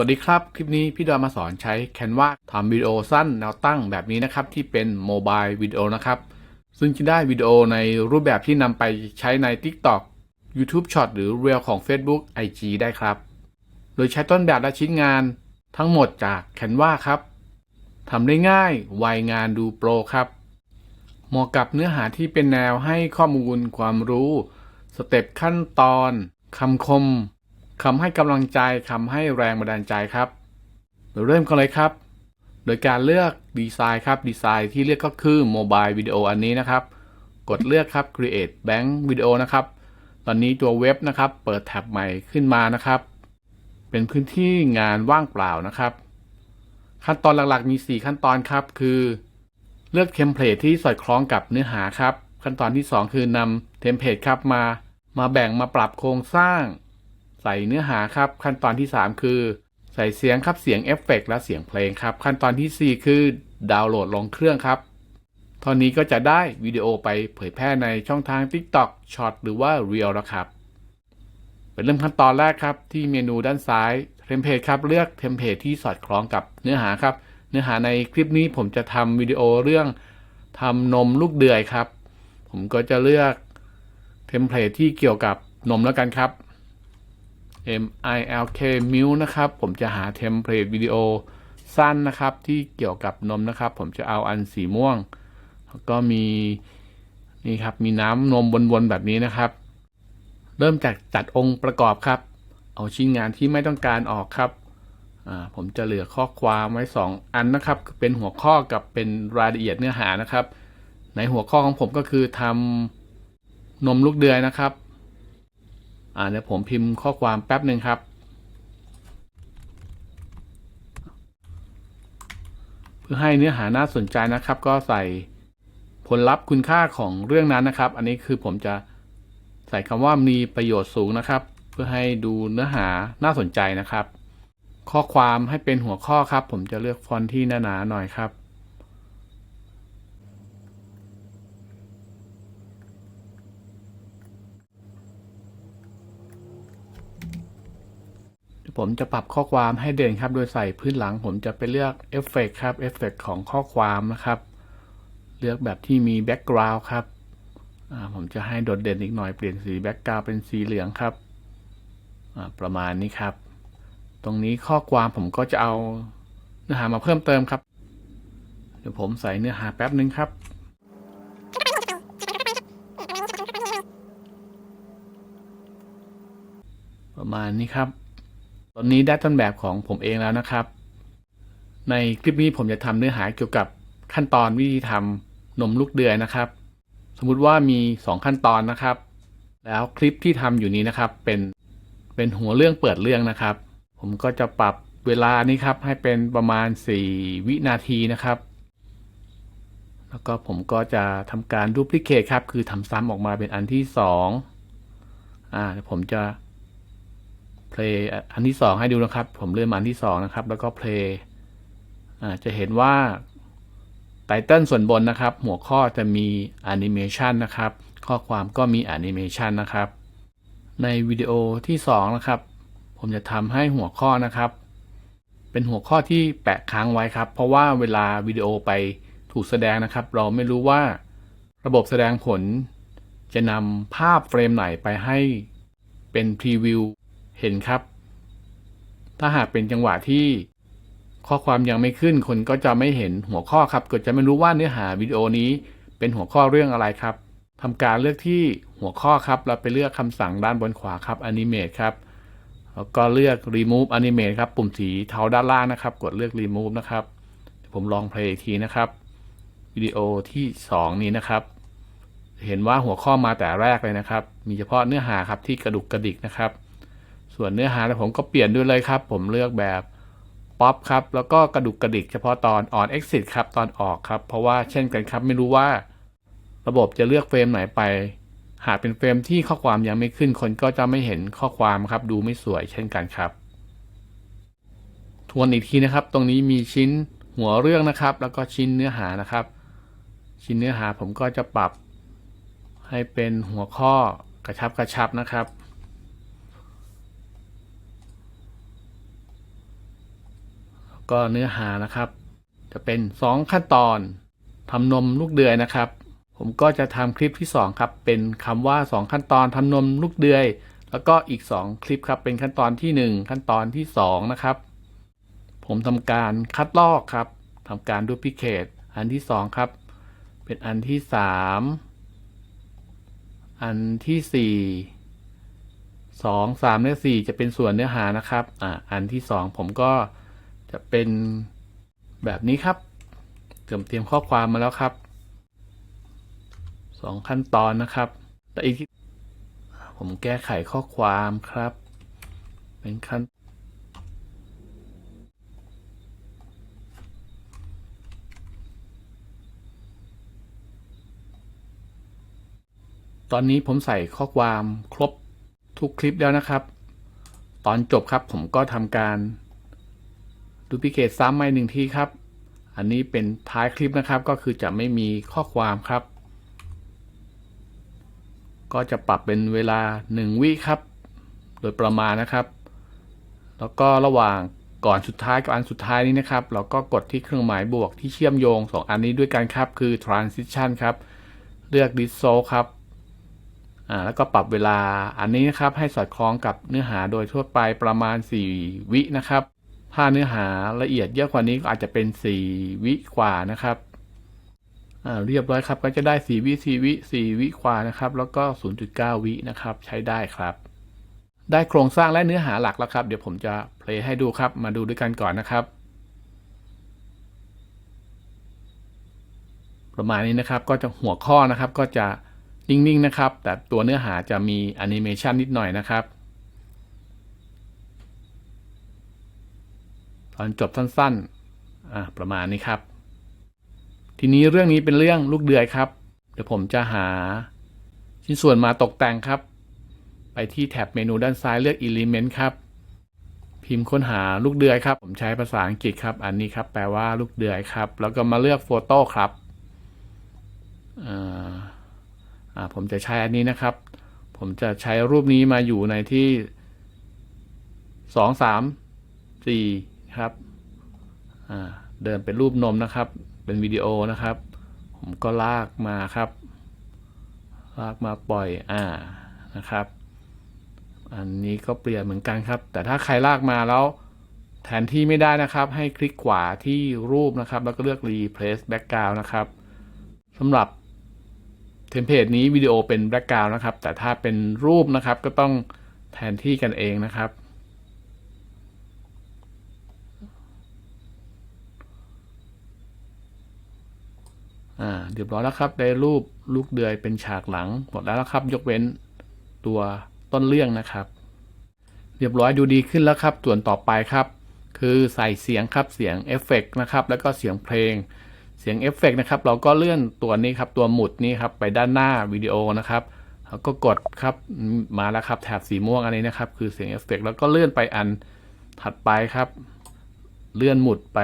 วัสดีครับ คลิปนี้พี่ดอนมาสอนใช้ Canva ทำวิดีโอสั้นแนวตั้งแบบนี้นะครับ ที่เป็นโมบายวิดีโอนะครับ ซึ่งจะได้วิดีโอในรูปแบบที่นำไปใช้ใน TikTok YouTube Short หรือ Reel ของ Facebook IG ได้ครับ โดยใช้ต้นแบบและชิ้นงานทั้งหมดจาก Canva ครับทำได้ง่ายไวงานดูโปรครับ เหมาะกับเนื้อหาที่เป็นแนวให้ข้อมูลความรู้ สเต็ปขั้นตอนคำคม คำให้กำลังใจคำให้แรงบันดาลใจครับเราเริ่มกันเลยครับ โดยการเลือกดีไซน์ครับดีไซน์ที่เลือกก็คือโมบายวิดีโออันนี้นะครับ กดเลือกครับ Create Bank Video นะครับ ตอนนี้ตัวเว็บนะครับ เปิดแท็บใหม่ขึ้นมานะครับ เป็นพื้นที่งานว่างเปล่านะครับ ขั้นตอนหลักๆมี 4 ขั้นตอนครับ คือเลือกเทมเพลตที่สอดคล้องกับเนื้อหาครับ ขั้นตอนที่ 2 คือนำเทมเพลตครับมา มาแบ่งมาปรับโครงสร้าง ใส่เนื้อหาครับ ขั้นตอนที่ 3 คือ ใส่เสียงครับเสียงเอฟเฟกต์และเสียงเพลงครับ ขั้นตอนทีสี่ 4 คือดาวน์โหลดลงเครื่องครับเท่านี้ก็จะได้วิดีโอไปเผยแพร่ในช่องทาง TikTok Short หรือว่า Reel แล้วครับเป็นเริ่มขั้นตอนแรกครับ ที่เมนูด้านซ้ายเทมเพลตครับเลือกเทมเพลตที่สอดคล้องกับเนื้อหาครับ เนื้อหาในคลิปนี้ผมจะทำวิดีโอเรื่องทำนมลูกเดือยครับ ผมก็จะเลือกเทมเพลตที่เกี่ยวกับนมแล้วกันครับ M I L K Mil นะครับ ผมจะหาเทมเพลตวิดีโอสั้นนะครับ ที่เกี่ยวกับนมนะครับ ผมจะเอาอันสีม่วง แล้วก็มีนี่ครับ มีน้ำนมวนๆแบบนี้นะครับ เริ่มจากจัดองค์ประกอบครับ เอาชิ้นงานที่ไม่ต้องการออกครับผมจะเหลือข้อความไว้ 2 อันนะครับ เป็นหัวข้อกับเป็นรายละเอียดเนื้อหานะครับ ในหัวข้อของผมก็คือทำนมลูกเดือยนะครับ อ่าเดี๋ยวผมพิมพ์ข้อความแป๊บหนึ่งครับ เพื่อให้เนื้อหาน่าสนใจนะครับ ก็ใส่ผลลัพธ์คุณค่าของเรื่องนั้นนะครับ อันนี้คือผมจะใส่คำว่ามีประโยชน์สูงนะครับ เพื่อให้ดูเนื้อหาน่าสนใจนะครับ ข้อความให้เป็นหัวข้อครับ ผมจะเลือกฟอนต์ที่หนาๆหน่อยครับ ผมจะปรับข้อความให้เด่นครับ โดยใส่พื้นหลังผมจะไปเลือกเอฟเฟกครับเอฟเฟกของข้อความนะครับ เลือกแบบที่มีแบ็กกราวด์ครับ ผมจะให้โดดเด่นอีกหน่อยเปลี่ยนสีแบ็กกราวด์เป็นสีเหลืองครับ ประมาณนี้ครับ ตรงนี้ข้อความผมก็จะเอาเนื้อหามาเพิ่มเติมครับ เดี๋ยวผมใส่เนื้อหาแป๊บนึงครับประมาณนี้ครับ อนนี้ได้ต้นแบบของผมเองแล้วนะครับ ในคลิปนี้ผมจะทำเนื้อหาเกี่ยวกับขั้นตอนวิธีทำนมลูกเดือยนะครับ สมมุติว่ามี 2 ขั้นตอนนะครับ แล้วคลิปที่ทำอยู่นี้นะครับเป็นเป็นหัวเรื่องเปิดเรื่องนะครับ ผมก็จะปรับเวลานี้ครับให้เป็นประมาณ 4 วินาทีนะครับ แล้วก็ผมก็จะทำการดูพลิเคทครับ คือทำซ้ำออกมาเป็นอันที่2อ่าเดี๋ยวผมจะ เพลย์อันที่ 2 ให้ดูนะครับ ผมเริ่มอันที่ 2 นะครับ แล้วก็เพลย์อ่าจะเห็นว่าไตเติลส่วนบนนะครับ หัวข้อจะมีแอนิเมชันนะครับ ข้อความก็มีแอนิเมชันนะครับ ในวิดีโอที่ 2 นะครับ ผมจะทำให้หัวข้อนะครับ เป็นหัวข้อที่แปะค้างไว้ครับ เพราะว่าเวลาวิดีโอไปถูกแสดงนะครับ เราไม่รู้ว่าระบบแสดงผลจะนำภาพเฟรมไหนไปให้เป็นพรีวิว เห็นครับ ถ้าหากเป็นจังหวะที่ข้อความยังไม่ขึ้นคนก็จะไม่เห็นหัวข้อครับก็จะไม่รู้ว่าเนื้อหาวิดีโอนี้เป็นหัวข้อเรื่องอะไรครับทำการเลือกที่หัวข้อครับแล้วไปเลือกคำสั่งด้านบนขวาครับ Animate ครับแล้วก็เลือก Remove Animate ครับ ปุ่มสีเทาด้านล่างนะครับ กดเลือก Remove นะครับ ผมลองเพลย์อีกทีนะครับวิดีโอที่ 2 นี้นะครับ เห็นว่าหัวข้อมาแต่แรกเลยนะครับ มีเฉพาะเนื้อหาครับที่กระดุกกระดิกนะครับ ส่วนเนื้อหาผมก็เปลี่ยนด้วยเลยครับ ผมเลือกแบบป๊อปครับ แล้วก็กระดุกกระดิกเฉพาะตอน on exit ครับ ตอนออกครับ เพราะว่าเช่นกันครับ ไม่รู้ว่า ระบบจะเลือกเฟรมไหนไป หากเป็นเฟรมที่ข้อความยังไม่ขึ้น คนก็จะไม่เห็นข้อความครับ ดูไม่สวยเช่นกันครับ ทวนอีกทีนะครับ ตรงนี้มีชิ้นหัวเรื่องนะครับ แล้วก็ชิ้นเนื้อหานะครับ ชิ้นเนื้อหาผมก็จะปรับให้เป็นหัวข้อกระชับกระชับนะครับ ก็เนื้อหานะครับ จะเป็น 2 ขั้นตอนทำนมลูกเดือยนะครับ ผมก็จะทำคลิปที่ 2 ครับ เป็นคำว่า 2 ขั้นตอนทำนมลูกเดือย แล้วก็อีก 2 คลิปครับ เป็นขั้นตอนทีหนึ่1 ขั้นตอนที่ 2 นะครับ ผมทำการคัดลอกครับทำการดูพิเคทอันที่ 2 ครับ เป็นอันที่ 3 อันที่ 4 2 3และ4จะเป็นส่วนเนื้อหานะครับ อ่า อันที่ 2 ผมก็ จะเป็นแบบนี้ครับ เตรียมเตรียมข้อความมาแล้วครับสองขั้นตอนนะครับ แต่อีกที่ผมแก้ไขข้อความครับ เป็นขั้น ตอนนี้ผมใส่ข้อความครบทุกคลิปแล้วนะครับ ตอนจบครับผมก็ทำการ ดูพิเคทซ้ำใหม่หนึ่งทีครับ อันนี้เป็นท้ายคลิปนะครับ ก็คือจะไม่มีข้อความครับ ก็จะปรับเป็นเวลา 1 วิครับ โดยประมาณนะครับ แล้วก็ระหว่างก่อนสุดท้ายกับอันสุดท้ายนี้นะครับ เราก็กดที่เครื่องหมายบวกที่เชื่อมโยง 2 อันนี้ด้วยกันครับ คือ transition ครับ เลือก dissolve ครับอ่าแล้วก็ปรับเวลาอันนี้นะครับให้สอดคล้องกับเนื้อหาโดยทั่วไปประมาณ 4 วินะครับ ถ้าเนื้อหาละเอียดเยอะกว่านี้ก็อาจจะเป็น 4 วิกว่านะครับเรียบร้อยครับก็จะได้ 4 วิ4วิ4วิกว่านะครับ แล้วก็ 0.9 วินะครับ ใช้ได้ครับ ได้โครงสร้างและเนื้อหาหลักแล้วครับ เดี๋ยวผมจะเพลย์ให้ดูครับ มาดูด้วยกันก่อนนะครับ ประมาณนี้นะครับก็จะหัวข้อนะครับก็จะนิ่งๆนะครับ แต่ตัวเนื้อหาจะมีแอนิเมชันนิดหน่อยนะครับ ตอนจบสั้นๆอ่าประมาณนี้ครับ ทีนี้เรื่องนี้เป็นเรื่องลูกเดือยครับ เดี๋ยวผมจะหาชิ้นส่วนมาตกแต่งครับ ไปที่แท็บเมนูด้านซ้ายเลือก Element ครับ พิมพ์ค้นหาลูกเดือยครับ ผมใช้ภาษาอังกฤษครับ อันนี้ครับ แปลว่าลูกเดือยครับ แล้วก็มาเลือกโฟโต้ครับผมจะใช้อันนี้นะครับ ผมจะใช้รูปนี้มาอยู่ในที่สองสามสี่ ครับเดินเป็นรูปนมนะครับ เป็นวิดีโอนะครับ ผมก็ลากมาครับ ลากมาปล่อยอ่านะครับ อันนี้ก็เปลี่ยนเหมือนกันครับ แต่ถ้าใครลากมาแล้วแทนที่ไม่ได้นะครับ ให้คลิกขวาที่รูปนะครับ แล้วก็เลือก replace background นะครับสำหรับเทมเพลตนี้วิดีโอเป็นแบ็กกราวน์นะครับ แต่ถ้าเป็นรูปนะครับก็ต้องแทนที่กันเองนะครับ อ่าเรียบร้อยแล้วครับ ได้รูปลูกเดือยเป็นฉากหลังหมดแล้วนะครับ ยกเว้นตัวต้นเรื่องนะครับ เรียบร้อยดูดีขึ้นแล้วครับ ส่วนต่อไปครับ คือใส่เสียงครับเสียงเอฟเฟกนะครับ แล้วก็เสียงเพลง เสียงเอฟเฟกนะครับ เราก็เลื่อนตัวนี้ครับ ตัวหมุดนี้ครับไปด้านหน้าวิดีโอนะครับแล้วก็กดครับมาแล้วครับแถบสีม่วงอันนี้นะครับ คือเสียงเอฟเฟกแล้วก็เลื่อนไปอันถัดไปครับ เลื่อนหมุดไป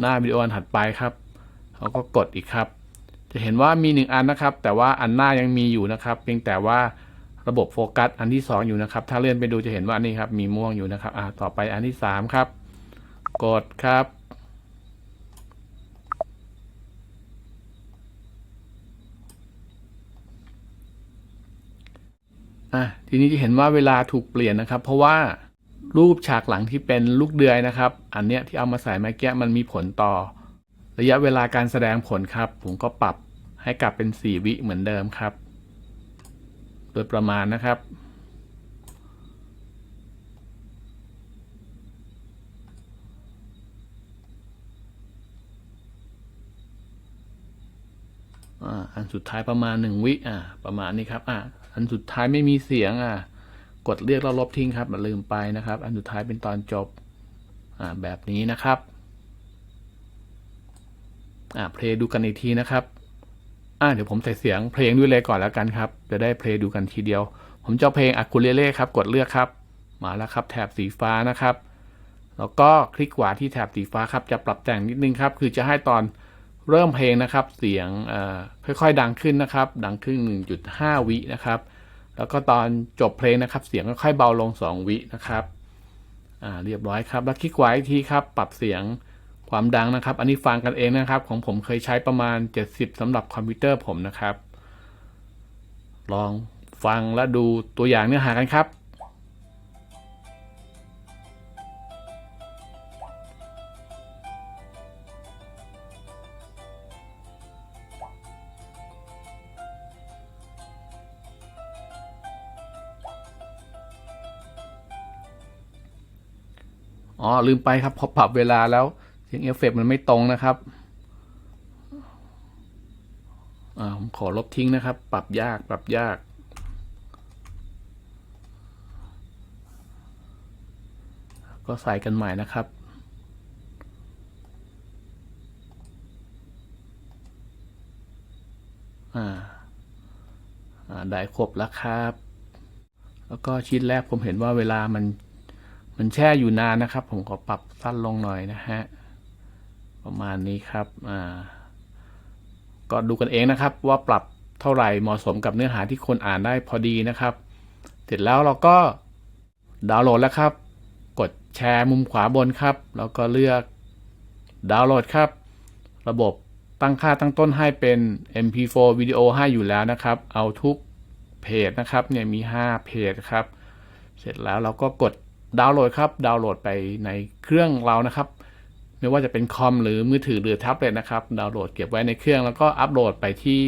หน้าวิดีโออันถัดไปครับ แล้วก็กดอีกครับ จะเห็นว่ามีหนึ่งอันนะครับ แต่ว่าอันหน้ายังมีอยู่นะครับ เพียงแต่ว่าระบบโฟกัสอันที่ 2 อยู่นะครับ ถ้าเลื่อนไปดูจะเห็นว่าอันนี้ครับ มีม่วงอยู่นะครับ อ่า ต่อไปอันที่ 3 ครับ กดครับ อะ ทีนี้จะเห็นว่าเวลาถูกเปลี่ยนนะครับ เพราะว่ารูปฉากหลังที่เป็นลูกเดือยนะครับ อันเนี้ยที่เอามาใส่เมื่อกี้มันมีผลต่อ ระยะเวลาการแสดงผลครับ ผมก็ปรับให้กลับเป็น 4 วิเหมือนเดิมครับ โดยประมาณนะครับ อันสุดท้ายประมาณหนึ่งวิอ่าประมาณนี้ครับอ่าอันสุดท้ายไม่มีเสียงอ่ากดเรียกแล้วลบทิ้งครับลืมไปนะครับ อันสุดท้ายเป็นตอนจบอ่าแบบนี้นะครับ อ่าเพลงดูกันอีกทีนะครับอ่าเดี๋ยวผมใส่เสียงเพลงด้วยเลยก่อนแล้วกันครับ จะได้เพลงดูกันทีเดียว ผมจะเอาเพลงอะคูเลเล่ครับ กดเลือกครับ มาแล้วครับ แถบสีฟ้านะครับ แล้วก็คลิกขวาที่แถบสีฟ้าครับ จะปรับแต่งนิดนึงครับ คือจะให้ตอนเริ่มเพลงนะครับ เสียงค่อยๆ ดังขึ้นนะครับ ดังขึ้น 1.5 วินะครับ แล้วก็ตอนจบเพลงนะครับ เสียงค่อยๆเบาลง 2 วินะครับ อ่า เรียบร้อยครับ แล้วคลิกขวาอีกทีครับ ปรับเสียง ความดังนะครับ อันนี้ฟังกันเองนะครับ ของผมเคยใช้ประมาณ 70สำหรับคอมพิวเตอร์ผมนะครับ ลองฟังและดูตัวอย่างเนื้อหากันครับอ๋อลืมไปครับพอปรับเวลาแล้ว สียงเอฟเฟกต์มันไม่ตรงนะครับอ่าผมขอลบทิ้งนะครับ ปรับยากปรับยากก็ใส่กันใหม่นะครับ อ่า อ่า ได้ครบแล้วครับ แล้วก็ชิ้นแรกผมเห็นว่าเวลามัน มันแช่อยู่นานนะครับ ผมขอปรับสั้นลงหน่อยนะฮะ ประมาณนี้ครับอ่าก็ดูกันเองนะครับว่าปรับเท่าไหร่เหมาะสมกับเนื้อหาที่คนอ่านได้พอดีนะครับ เสร็จแล้วเราก็ดาวน์โหลดแล้วครับ กดแชร์มุมขวาบนครับ แล้วก็เลือกดาวน์โหลดครับ ระบบตั้งค่าตั้งต้นให้เป็น MP4 วิดีโอให้อยู่แล้วนะครับ เอาทุกเพจนะครับเนี่ยมี 5 เพจครับ เสร็จแล้วเราก็กดดาวน์โหลดครับ ดาวน์โหลดไปในเครื่องเรานะครับ ไม่ว่าจะเป็นคอมหรือมือถือหรือแท็บเล็ตนะครับดาวน์โหลดเก็บไว้ในเครื่อง แล้วก็อัปโหลดไปที่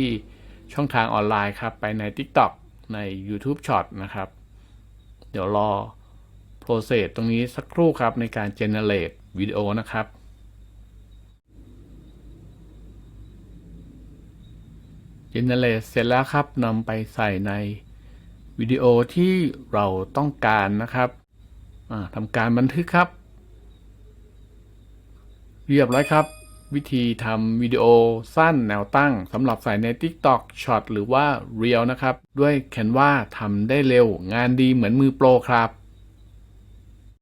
ช่องทางออนไลน์ครับ ไปใน TikTok ใน YouTube Short นะครับ เดี๋ยวรอ process ตรงนี้สักครู่ครับในการ generate วิดีโอนะครับ generate เสร็จแล้วครับนำไปใส่ในวิดีโอที่เราต้องการนะครับทำการบันทึกครับ เรียบร้อยครับ วิธีทำวิดีโอสั้นแนวตั้งสำหรับใส่ใน TikTok Short หรือว่า Reel นะครับ ด้วย Canva ทำได้เร็วงานดีเหมือนมือโปรครับ